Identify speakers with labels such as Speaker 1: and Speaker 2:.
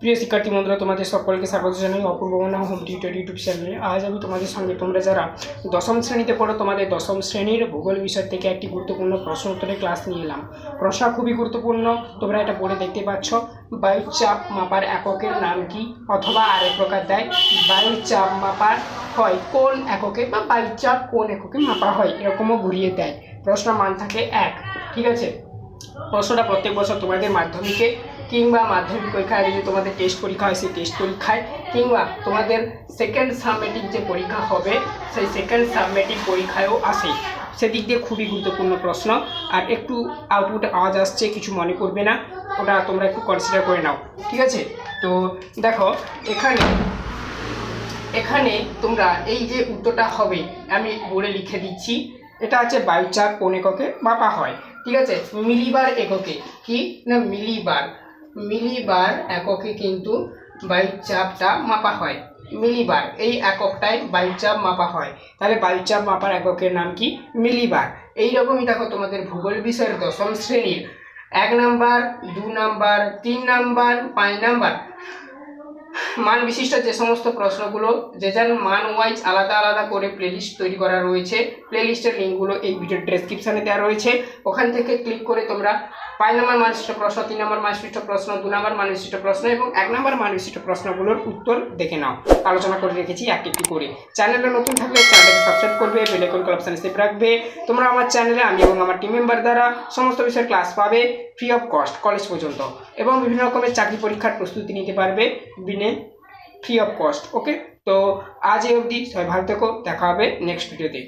Speaker 1: প্রিয় শিক্ষার্থী বন্ধুরা, তোমাদের সকলকে স্বাগত জানাই অপূর্ব মনা হোম টিউটর ইউটিউব চ্যানেলে। আজ আমি তোমাদের সঙ্গে তোমরা যারা দশম শ্রেণীতে পড়ো, তোমাদের দশম শ্রেণির ভূগোল বিষয় থেকে একটি গুরুত্বপূর্ণ প্রশ্ন উত্তরের ক্লাস নিয়ে এলাম। প্রশ্ন খুবই গুরুত্বপূর্ণ, তোমরা এটা পড়ে দেখতে পাচ্ছ। বায়ুর চাপ মাপার এককের নাম কি অথবা আরেক প্রকার দেয়? বায়ুর চাপ মাপার হয় কোন এককে বা বায়ুর চাপ কোন এককে মাপা হয়? এরকমও ঘুরিয়ে দেয়। প্রশ্ন মান থাকে এক। ঠিক আছে? প্রশ্নটা প্রত্যেক বছর তোমাদের মাধ্যমিকে কিংবা মাধ্যমিক পরীক্ষায় যদি তোমাদের টেস্ট পরীক্ষা হয়, সেই টেস্ট পরীক্ষায় কিংবা তোমাদের সেকেন্ড সাবমেটিক যে পরীক্ষা হবে, সেই সেকেন্ড সাবমেটিক পরীক্ষায়ও আসে। সেদিক দিয়ে খুবই গুরুত্বপূর্ণ প্রশ্ন। আর একটু আউটপুট আওয়াজ আসছে, কিছু মনে করবে না, ওটা তোমরা একটু কনসিডার করে নাও। ঠিক আছে? তো দেখো, এখানে এখানে তোমরা এই যে উত্তরটা হবে, আমি বোর্ডে লিখে দিচ্ছি। এটা হচ্ছে বায়ুচাপ কোন এককে মাপা হয়। ঠিক আছে? মিলিবার এককে। কি? না, মিলিবার। মিলিবার এককে কিন্তু বায়ুচাপটা মাপা হয়। মিলিবার, এই এককটায় বায়ুচাপ মাপা হয়। তাহলে বায়ুচাপ মাপার এককের নাম কি? মিলিবার। এই রকমই দেখো তোমাদের ভূগোল বিষয়ের দশম শ্রেণির। এক নাম্বার, দু নাম্বার, তিন নাম্বার, পাঁচ নাম্বার। মান বিশিষ্ট যে সমস্ত প্রশ্নগুলো, যে যার মান ওয়াইজ আলাদা আলাদা করে প্লেলিস্ট তৈরি করা রয়েছে প্লেলিস্টের লিঙ্কগুলো এই ভিডিওর ডেসক্রিপশনে দেওয়া রয়েছে। ওখান থেকে ক্লিক করে তোমরা পাঁচ নম্বর মান বিশিষ্ট প্রশ্ন, তিন নম্বর মান বিশিষ্ট প্রশ্ন, দু নম্বর মান বিশিষ্ট প্রশ্ন এবং এক নম্বর মান বিশিষ্ট প্রশ্নগুলোর উত্তর দেখে নাও। আলোচনা করে রেখেছি একটি একটি করে। চ্যানেলে নতুন থাকলে চ্যানেলকে সাবস্ক্রাইব করবে বেলেকন অপশানে সেভ রাখবে। তোমরা আমার চ্যানেলে, আমি এবং আমার টিম মেম্বার দ্বারা সমস্ত বিষয়ের ক্লাস পাবে ফ্রি অফ কস্ট কলেজ পর্যন্ত। এবং বিভিন্ন রকমের চাকরি পরীক্ষার প্রস্তুতি নিতে পারবে বিনে ফ্রি অফ কস্ট ওকে তো আজ এই অবধি, সবাই ভালো থেকো, দেখা হবে নেক্সট ভিডিওতে